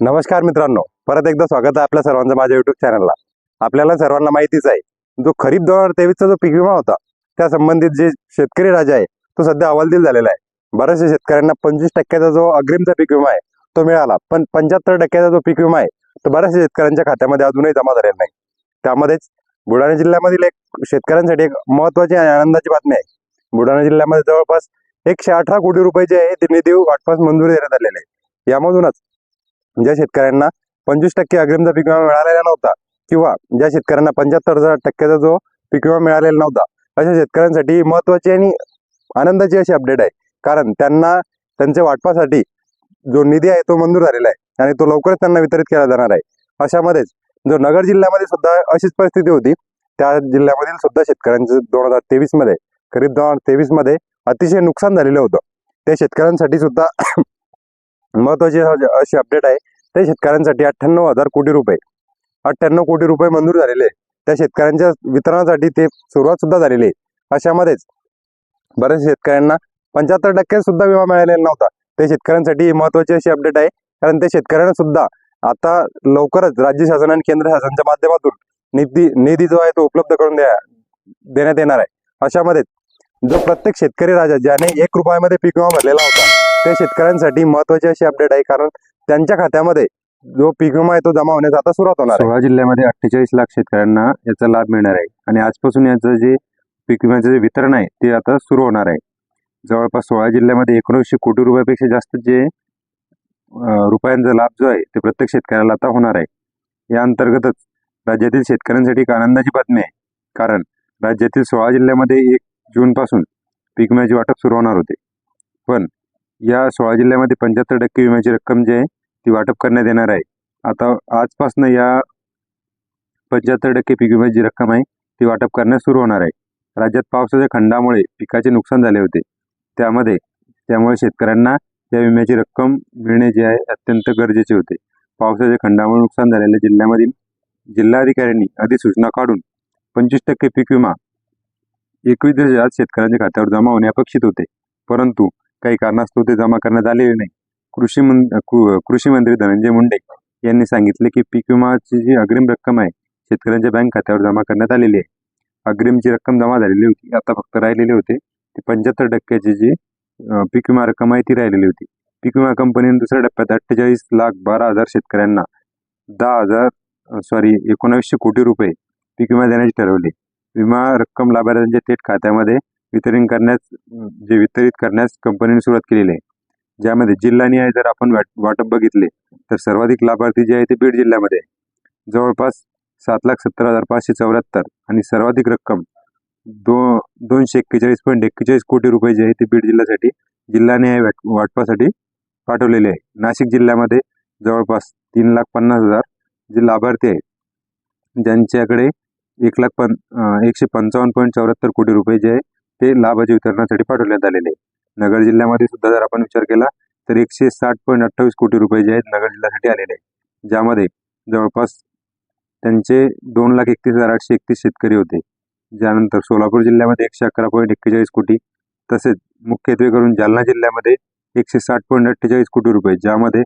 नमस्कार मित्रांनो परत एकदा स्वागत आहे आपल्या सर्वांचं माझ्या युट्यूब चॅनलला आपल्याला सर्वांना माहितीच आहे जो खरीप दोन हजार तेवीसचा जो पीक विमा होता त्या संबंधित जे शेतकरी राजा आहे तो सध्या अहवालदिल झालेला आहे. बऱ्याचशा शेतकऱ्यांना पंचवीस टक्क्याचा जो अग्रिमचा पीक विमा आहे तो मिळाला पण पंच्याहत्तर टक्क्याचा जो पीक विमा आहे तो बऱ्याचशा शेतकऱ्यांच्या खात्यामध्ये अजूनही जमा झालेला नाही. त्यामध्येच बुलढाणा जिल्ह्यामधील एक शेतकऱ्यांसाठी एक महत्वाची आणि आनंदाची बातमी आहे. बुलढाणा जिल्ह्यामध्ये जवळपास एकशे अठरा कोटी रुपये जे आहे ते निधी वाटपास मंजुरी देण्यात आलेले आहे. यामधूनच ज्या शेतकऱ्यांना पंचवीस टक्के अग्रिमचा पीक विमा मिळालेला नव्हता किंवा ज्या शेतकऱ्यांना पंच्याहत्तर हजार टक्क्याचा जो पीक विमा मिळालेला नव्हता अशा शेतकऱ्यांसाठी महत्वाची आणि आनंदाची अशी अपडेट आहे. कारण त्यांना त्यांच्या वाटपासाठी जो निधी आहे तो मंजूर झालेला आहे आणि तो लवकरच त्यांना वितरित केला जाणार आहे. अशामध्येच जो नगर जिल्ह्यामध्ये सुद्धा अशीच परिस्थिती होती त्या जिल्ह्यामधील सुद्धा शेतकऱ्यांचं दोन हजार तेवीसमध्ये करीब दोन हजार तेवीसमध्ये अतिशय नुकसान झालेलं होतं. त्या शेतकऱ्यांसाठी सुद्धा महत्वाची अशी अपडेट आहे. त्या शेतकऱ्यांसाठी अठ्ठ्याण्णव हजार कोटी रुपये. अठ्ठ्याण्णव कोटी रुपये मंजूर झालेले. त्या शेतकऱ्यांच्या वितरणासाठी ते सुरुवात सुद्धा झालेली आहे. अशामध्येच बऱ्याच शेतकऱ्यांना पंच्याहत्तर टक्के सुद्धा विमा मिळालेला नव्हता. ते शेतकऱ्यांसाठी महत्वाची अशी अपडेट आहे. कारण ते शेतकऱ्यांना सुद्धा आता लवकरच राज्य शासन आणि केंद्र शासनाच्या माध्यमातून निधी निधी जो आहे तो उपलब्ध करून द्या देण्यात येणार आहे. अशामध्ये जो प्रत्येक शेतकरी राजा ज्याने एक रुपयामध्ये पीक विमा भरलेला होता त्या शेतकऱ्यांसाठी महत्वाची अशी अपडेट आहे. कारण त्यांच्या खात्यामध्ये जो पीक विमा आहे तो जमा होण्यास आता सुरुवात होणार आहे. सोळा जिल्ह्यामध्ये अठ्ठेचाळीस लाख शेतकऱ्यांना याचा लाभ मिळणार आहे. आणि आजपासून याचं जे पीक विम्याचं जे वितरण आहे ते आता सुरू होणार आहे. जवळपास सोळा जिल्ह्यामध्ये एकोणीसशे कोटी रुपयापेक्षा जास्त जे रुपयांचा लाभ जो आहे ते प्रत्येक शेतकऱ्याला आता होणार आहे. या अंतर्गतच राज्यातील शेतकऱ्यांसाठी एक आनंदाची बातमी आहे. कारण राज्यातील सोळा जिल्ह्यामध्ये एक जूनपासून पीक विम्याचे वाटप सुरू होणार होते. पण या सोळा जिल्ह्यामध्ये पंच्याहत्तर टक्के विम्याची रक्कम जी आहे ती वाटप करण्यात येणार आहे. आता आजपासून या पंच्याहत्तर टक्के पीक विम्याची रक्कम आहे ती वाटप करण्यास सुरू होणार आहे. राज्यात पावसाच्या खंडामुळे पिकाचे नुकसान झाले होते. त्यामध्ये त्यामुळे शेतकऱ्यांना या विम्याची रक्कम मिळणे जे आहे अत्यंत गरजेचे होते. पावसाच्या खंडामुळे नुकसान झालेल्या जिल्ह्यामधील जिल्हाधिकाऱ्यांनी अधिसूचना काढून पंचवीस टक्के पीक विमा एकवीस हजार शेतकऱ्यांच्या खात्यावर जमा होणे अपेक्षित होते. परंतु काही कारणास्तव ते जमा करण्यात आलेले नाही. कृषी मं कृषी मंत्री धनंजय मुंडे यांनी सांगितले की पीक विमाची जी अग्रिम रक्कम आहे शेतकऱ्यांच्या बँक खात्यावर जमा करण्यात आलेली आहे. अग्रिमची रक्कम जमा झालेली होती आता फक्त राहिलेली होते. ती पंच्याहत्तर टक्क्याची जी पीक विमा रक्कम आहे ती राहिलेली होती. पीक विमा कंपनीने दुसऱ्या टप्प्यात अठ्ठेचाळीस लाख बारा हजार शेतकऱ्यांना दहा हजार सॉरी एकोणावीसशे कोटी रुपये पीक विमा देण्याचे ठरवले. विमा रक्कम लाभार्थ्यांच्या थेट खात्यामध्ये वितरण करण्यास जे वितरित करण्यास कंपनीने सुरुवात केलेली आहे. ज्यामध्ये जिल्हानिहाय जर आपण वाट वाटप बघितले तर सर्वाधिक लाभार्थी जे आहे ते बीड जिल्ह्यामध्ये आहे. जवळपास सात लाख सत्तर हजार पाचशे चौऱ्याहत्तर आणि सर्वाधिक रक्कम दो दोनशे एक्केचाळीस पॉईंट एक्केचाळीस कोटी रुपये जे आहे ते बीड जिल्ह्यासाठी जिल्हानिहाय वाट वाटपासाठी पाठवलेले आहे. नाशिक जिल्ह्यामध्ये जवळपास तीन लाख पन्नास हजार जे लाभार्थी आहेत ज्यांच्याकडे एक लाख पन एकशे पंचावन्न पॉईंट चौऱ्याहत्तर कोटी रुपये जे आहे ते लाभाचे वितरणासाठी पाठवण्यात आलेले आहे. नगर जिल्ह्यामध्ये सुद्धा जर आपण विचार केला तर एकशे साठ पॉईंट अठ्ठावीस कोटी रुपये जे आहेत नगर जिल्ह्यासाठी आलेले आहेत. ज्यामध्ये जवळपास त्यांचे दोन लाख एकतीस हजार आठशे एकतीस शेतकरी होते. ज्यानंतर सोलापूर जिल्ह्यामध्ये एकशे अकरा पॉईंट एक्केचाळीस कोटी तसेच मुख्यत्वे करून जालना जिल्ह्यामध्ये एकशे साठ पॉईंट अठ्ठेचाळीस कोटी रुपये ज्यामध्ये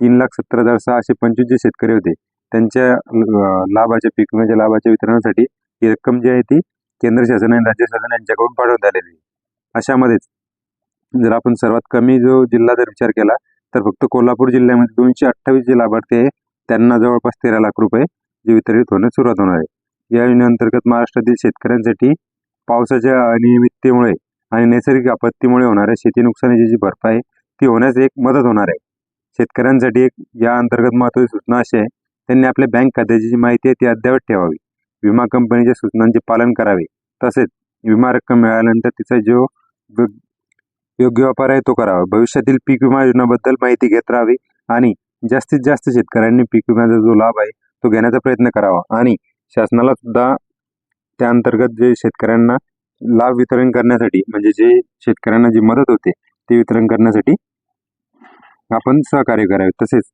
तीन लाख सत्तर हजार सहाशे पंचवीस जे शेतकरी होते. त्यांच्या लाभाच्या पीक विम्याच्या लाभाच्या वितरणासाठी ही रक्कम जी आहे ती केंद्र शासन आणि राज्य शासन यांच्याकडून पाठवण्यात आलेली आहे. अशामध्येच जर आपण सर्वात कमी जो जिल्हा जर विचार केला तर फक्त कोल्हापूर जिल्ह्यामध्ये दोनशे अठ्ठावीस जे लाभार्थी आहे त्यांना जवळपास तेरा लाख रुपये जे वितरित होण्यास सुरुवात होणार आहे. या योजनेअंतर्गत महाराष्ट्रातील शेतकऱ्यांसाठी पावसाच्या अनियमिततेमुळे आणि नैसर्गिक आपत्तीमुळे होणाऱ्या शेती नुकसानीची जी भरपाई ती होण्यास एक मदत होणार आहे. शेतकऱ्यांसाठी एक या अंतर्गत महत्त्वाची सूचना अशी आहे त्यांनी आपल्या बँक खात्याची जी माहिती आहे ती अद्ययावत ठेवावी. विमा कंपनीच्या सूचनांचे पालन करावे. तसेच विमा रक्कम मिळाल्यानंतर तिचा जो योग्य वापर आहे तो करावा. भविष्यातील पीक विमा योजनाबद्दल माहिती घेत राहावी आणि जास्तीत जास्त शेतकऱ्यांनी पीक विम्याचा जो लाभ आहे तो घेण्याचा प्रयत्न करावा. आणि शासनाला सुद्धा त्या अंतर्गत जे शेतकऱ्यांना लाभ वितरण करण्यासाठी म्हणजे जे शेतकऱ्यांना जी मदत होते ते वितरण करण्यासाठी आपण सहकार्य करावे. तसेच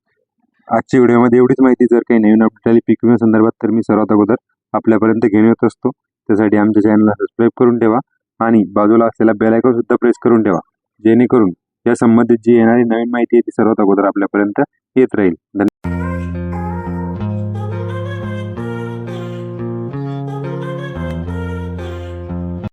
आजच्या व्हिडिओमध्ये एवढीच माहिती. जर काही नवीन अपडेट आली पीक विम्या संदर्भात तर मी सर्वात अगोदर आपल्यापर्यंत घेऊन येत असतो. त्यासाठी आमच्या चॅनलला सबस्क्राईब करून ठेवा आणि बाजूला असलेला बेल आयकॉन सुद्धा प्रेस करून ठेवा. जेणेकरून या संबंधित जी येणारी नवीन माहिती आहे ती सर्वात अगोदर आपल्यापर्यंत येत राहील. धन्यवाद